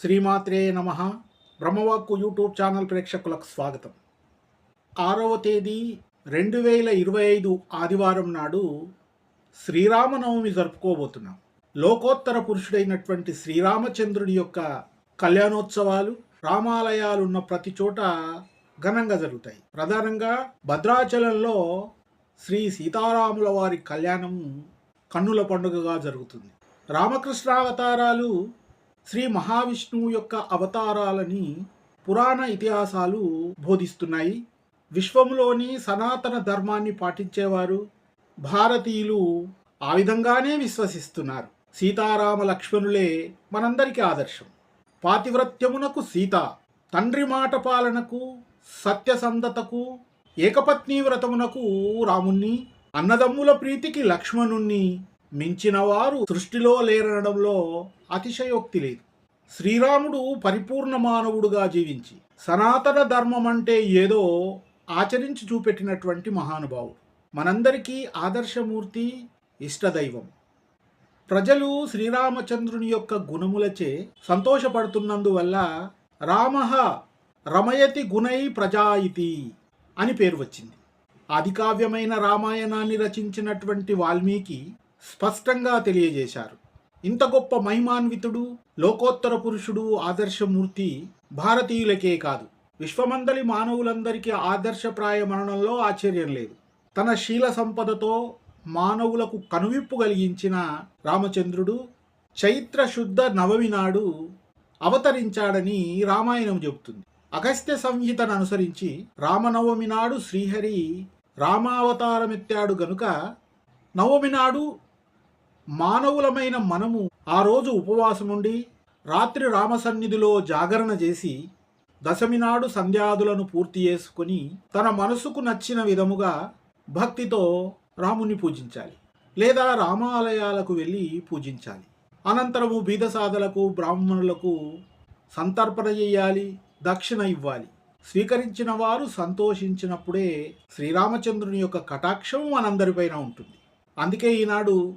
శ్రీమాత్రే నమ. బ్రహ్మవాక్కు YouTube channel ప్రేక్షకులకు స్వాగతం. ఆరవ తేదీ రెండు వేల ఇరవై ఐదు ఆదివారం నాడు శ్రీరామనవమి జరుపుకోబోతున్నాం. లోకోత్తర పురుషుడైనటువంటి శ్రీరామచంద్రుడి యొక్క కళ్యాణోత్సవాలు రామాలయాలున్న ప్రతి చోట ఘనంగా జరుగుతాయి. ప్రధానంగా భద్రాచలంలో శ్రీ సీతారాముల వారి కళ్యాణం కన్నుల పండుగగా జరుగుతుంది. రామకృష్ణ అవతారాలు శ్రీ మహావిష్ణువు యొక్క అవతారాలని పురాణ ఇతిహాసాలు బోధిస్తున్నాయి. విశ్వంలోని సనాతన ధర్మాన్ని పాటించేవారు భారతీయులు ఆ విధంగానే విశ్వసిస్తున్నారు. సీతారామ లక్ష్మణులే మనందరికీ ఆదర్శం. పాతివ్రత్యమునకు సీత తండ్రి మాట పాలనకు సత్యసంధతకు ఏకపత్ని వ్రతమునకు రాముణ్ణి అన్నదమ్ముల ప్రీతికి లక్ష్మణుణ్ణి మించినవారు సృష్టిలో లేరనడంలో అతిశయోక్తి లేదు. శ్రీరాముడు పరిపూర్ణ మానవుడుగా జీవించి సనాతన ధర్మం అంటే ఏదో ఆచరించి చూపెట్టినటువంటి మహానుభావుడు. మనందరికీ ఆదర్శమూర్తి ఇష్టదైవం. ప్రజలు శ్రీరామచంద్రుని యొక్క గుణములచే సంతోషపడుతున్నందువల్ల రామ రమయతి గుణై ప్రజాయితి అని పేరు వచ్చింది. ఆదికావ్యమైన రామాయణాన్ని రచించినటువంటి వాల్మీకి స్పష్టంగా తెలియజేశారు. ఇంత గొప్ప మహిమాన్వితుడు లోకోత్తర పురుషుడు ఆదర్శమూర్తి భారతీయులకే కాదు. విశ్వమందలి మానవులందరికీ ఆదర్శప్రాయమనడంలో ఆశ్చర్యం లేదు. తన శీల సంపదతో మానవులకు కనువిప్పు కలిగించిన రామచంద్రుడు చైత్ర శుద్ధ నవమి నాడు అవతరించాడని రామాయణం చెబుతుంది. అగస్త్య సంహితను అనుసరించి రామనవమి నాడు శ్రీహరి రామావతారమెత్తాడు గనుక నవమి నాడు మానవులమైన మనము ఆ రోజు ఉపవాసముండి రాత్రి రామసన్నిధిలో జాగరణ చేసి దశమి నాడు సంధ్యాదులను పూర్తి చేసుకొని తన మనసుకు నచ్చిన విధముగా భక్తితో రాముని పూజించాలి లేదా రామాలయాలకు వెళ్ళి పూజించాలి. అనంతరము బీదసాదలకు బ్రాహ్మణులకు సంతర్పణ చేయాలి దక్షిణ ఇవ్వాలి. స్వీకరించిన వారు సంతోషించినప్పుడే శ్రీరామచంద్రుని యొక్క కటాక్షం మనందరిపైన ఉంటుంది. అందుకే ఈనాడు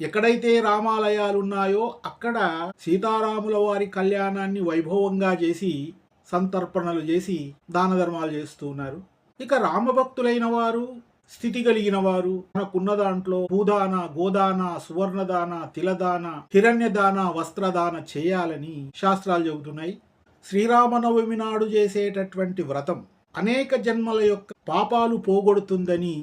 ఎక్కడైతే రామాలయాలు ఉన్నాయో అక్కడ సీతారాముల వారి కళ్యాణాన్ని వైభవంగా చేసి సంతర్పణలు చేసి దాన ధర్మాలు చేస్తూ ఉన్నారు. ఇక రామభక్తులైన వారు స్థితి కలిగిన వారు మనకున్న దాంట్లో భూదాన గోదాన సువర్ణదాన తిలదాన హిరణ్యదాన వస్త్రదాన చేయాలని శాస్త్రాలు చెబుతున్నాయి. శ్రీరామనవమి నాడు చేసేటటువంటి వ్రతం అనేక జన్మల యొక్క పాపాలు పోగొడుతుందని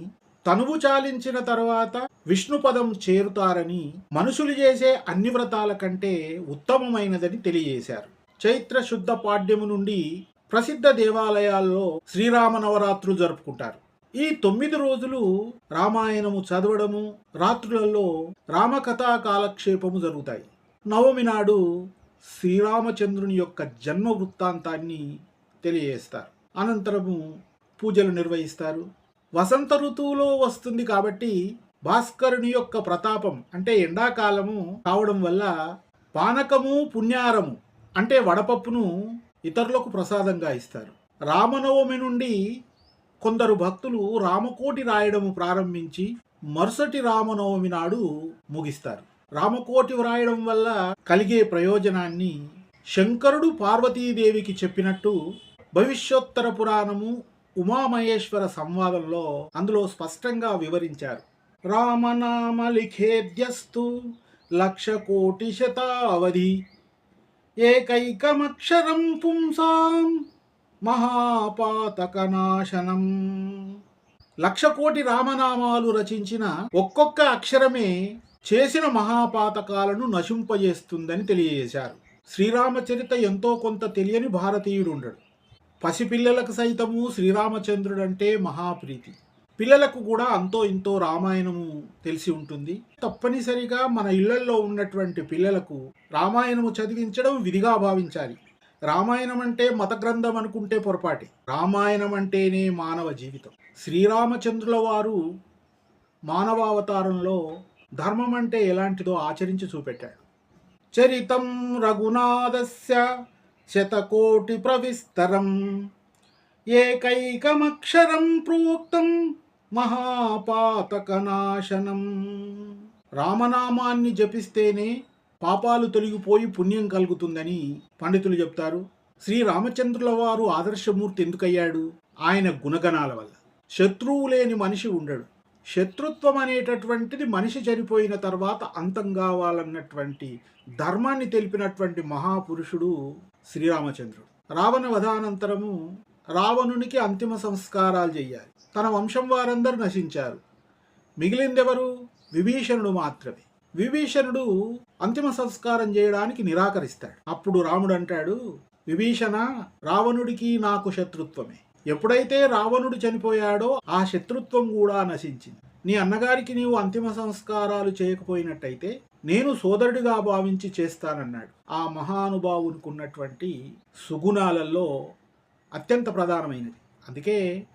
తనువు చాలించిన తర్వాత విష్ణుపదం చేరుతారని మనుషులు చేసే అన్ని వ్రతాల కంటే ఉత్తమమైనదని తెలియజేశారు. చైత్ర శుద్ధ పాడ్యము నుండి ప్రసిద్ధ దేవాలయాల్లో శ్రీరామ నవరాత్రులు జరుపుకుంటారు. ఈ తొమ్మిది రోజులు రామాయణము చదవడము రాత్రులలో రామకథా కాలక్షేపము జరుగుతాయి. నవమి నాడు శ్రీరామచంద్రుని యొక్క జన్మ వృత్తాంతాన్ని తెలియజేస్తారు. అనంతరము పూజలు నిర్వహిస్తారు. వసంత ఋతువులో వస్తుంది కాబట్టి భాస్కరుని యొక్క ప్రతాపం అంటే ఎండాకాలము కావడం వల్ల పానకము పుణ్యారము అంటే వడపప్పును ఇతరులకు ప్రసాదంగా ఇస్తారు. రామనవమి నుండి కొందరు భక్తులు రామకోటి రాయడము ప్రారంభించి మరుసటి రామనవమి నాడు ముగిస్తారు. రామకోటి వ్రాయడం వల్ల కలిగే ప్రయోజనాన్ని శంకరుడు పార్వతీదేవికి చెప్పినట్టు భవిష్యోత్తర పురాణము ఉమామహేశ్వర సంవాదంలో అందులో స్పష్టంగా వివరించారు. రామనామ లిఖేద్యస్తు లక్ష కోటి శతావధి ఏకైకమక్షరం పుంసాం మహాపాతకనాశనం. లక్ష కోటి రామనామాలు రచించిన ఒక్కొక్క అక్షరమే చేసిన మహాపాతకాలను నశింపజేస్తుందని తెలియజేశారు. శ్రీరామచరిత ఎంతో కొంత తెలియని భారతీయుడు ఉండడు పసిపిల్లలకు సైతము శ్రీరామచంద్రుడంటే మహాప్రీతి. పిల్లలకు కూడా అంతో ఇంతో రామాయణము తెలిసి ఉంటుంది. తప్పనిసరిగా మన ఇళ్ళల్లో ఉన్నటువంటి పిల్లలకు రామాయణము చదివించడం విధిగా భావించాలి. రామాయణం అంటే మత గ్రంథం అనుకుంటే పొరపాటి. రామాయణం అంటేనే మానవ జీవితం. శ్రీరామచంద్రుల వారు మానవావతారంలో ధర్మం అంటే ఎలాంటిదో ఆచరించి చూపెట్టాడు. చరితం రఘునాథస్య శతకోటి ప్రవిస్తరం ఏకైకమక్షరం ప్రోక్తం మహాపాతకనాశనం. రామనామాన్ని జపిస్తేనే పాపాలు తొలగిపోయి పుణ్యం కలుగుతుందని పండితులు చెప్తారు. శ్రీరామచంద్రుల వారు ఆదర్శమూర్తి ఎందుకయ్యాడు? ఆయన గుణగణాల వల్ల. శత్రువు లేని మనిషి ఉండడు. శత్రుత్వం అనేటటువంటిది మనిషి చనిపోయిన తర్వాత అంతం కావాలన్నటువంటి ధర్మాన్ని తెలిపినటువంటి మహాపురుషుడు శ్రీరామచంద్రుడు. రావణ వధానంతరము రావణునికి అంతిమ సంస్కారాలు చెయ్యాలి. తన వంశం వారందరూ నశించారు. మిగిలిందెవరు? విభీషణుడు మాత్రమే. విభీషణుడు అంతిమ సంస్కారం చేయడానికి నిరాకరిస్తాడు. అప్పుడు రాముడు అంటాడు విభీషణ రావణుడికి నాకు శత్రుత్వమే. ఎప్పుడైతే రావణుడు చనిపోయాడో ఆ శత్రుత్వం కూడా నశించింది. నీ అన్నగారికి నీవు అంతిమ సంస్కారాలు చేయకపోయినట్టయితే నేను సోదరుడిగా భావించి చేస్తానన్నాడు. ఆ మహానుభావునికి ఉన్నటువంటి సుగుణాలలో అత్యంత ప్రధానమైనది. అందుకే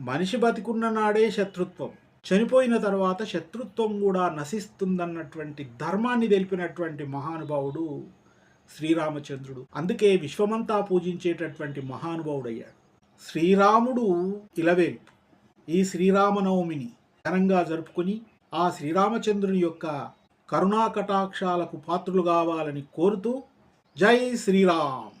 మనిషి బతికున్న నాడే శత్రుత్వం చనిపోయిన తర్వాత శత్రుత్వం కూడా నశిస్తుందన్నటువంటి ధర్మాన్ని తెలిపినటువంటి మహానుభావుడు శ్రీరామచంద్రుడు. అందుకే విశ్వమంతా పూజించేటటువంటి మహానుభావుడయ్యాడు. శ్రీరాముడు ఇలవేల్పు ఈ శ్రీరామనవమిని ఘనంగా జరుపుకుని ఆ శ్రీరామచంద్రుని యొక్క కరుణా కటాక్షాలకు పాత్రులు కావాలని కోరుతూ జై శ్రీరామ్.